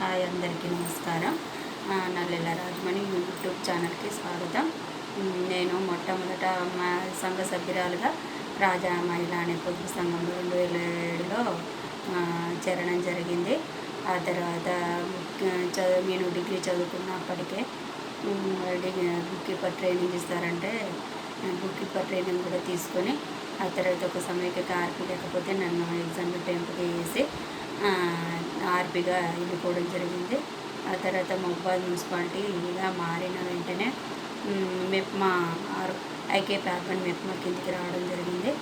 Hi అందరికీ నమస్కారం. Nallela Rajamani YouTube ఛానల్కి స్వాగతం. నేను మొట్టమొదట మా సంఘ సభ్యురాలుగా రాజా మహిళ అనే పొద్దు సంఘంలో రెండు వేల ఏడులో చేరడం జరిగింది. ఆ తర్వాత చదువు నేను డిగ్రీ చదువుకున్నప్పటికే బుక్ కీపర్ ట్రైనింగ్ ఇస్తారంటే బుక్ కీపర్ ట్రైనింగ్ కూడా తీసుకొని ఆ తర్వాత ఒక సమయకి కార్పీ లేకపోతే నన్ను ఎగ్జామ్ టెంప్కి వేసి ఆర్బీగా వెళ్ళిపోవడం జరిగింది. ఆ తర్వాత మొబాద్ మున్సిపాలిటీగా మారిన వెంటనే మెప్మా ఆర్ ఐకే ప్యాపన్ మెప్మా కిందికి రావడం జరిగింది.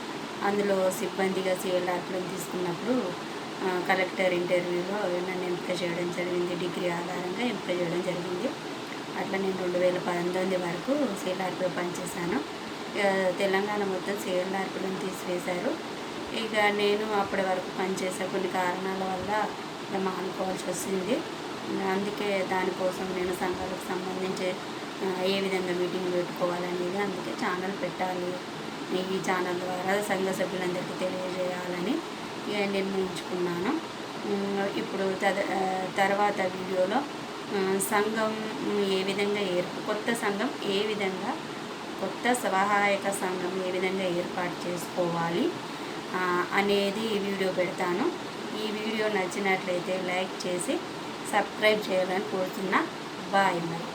అందులో సిబ్బందిగా సిఎల్ఆర్లో తీసుకున్నప్పుడు కలెక్టర్ ఇంటర్వ్యూలో నన్ను ఎంపిక చేయడం జరిగింది. డిగ్రీ ఆధారంగా ఎంపిక చేయడం జరిగింది. అట్లా నేను రెండు వేల పంతొమ్మిది వరకు సిఎల్ఆర్పీలో పనిచేశాను. ఇక తెలంగాణ మొత్తం సిఎల్ఆర్పిలో తీసివేశారు. ఇక నేను అప్పటి వరకు పనిచేసే కొన్ని కారణాల వల్ల ఇలా మానుకోవాల్సి వచ్చింది అందుకే దానికోసం నేను సంఘాలకు సంబంధించి ఏ విధంగా మీటింగ్ పెట్టుకోవాలనేది అందుకే ఛానల్ పెట్టాలి. ఈ ఛానల్ ద్వారా సంఘ సభ్యులందరికీ తెలియజేయాలని నిర్ణయించుకున్నాను. ఇప్పుడు తర్వాత వీడియోలో సంఘం ఏ విధంగా ఏర్ప కొత్త సంఘం ఏ విధంగా కొత్త సహాయక సంఘం ఏ విధంగా ఏర్పాటు చేసుకోవాలి అనేది వీడియో పెడతాను. ఈ వీడియో నచ్చినట్లయితే లైక్ చేసి సబ్స్క్రైబ్ చేయాలని కోరుతున్నా. బాయ్ మరి.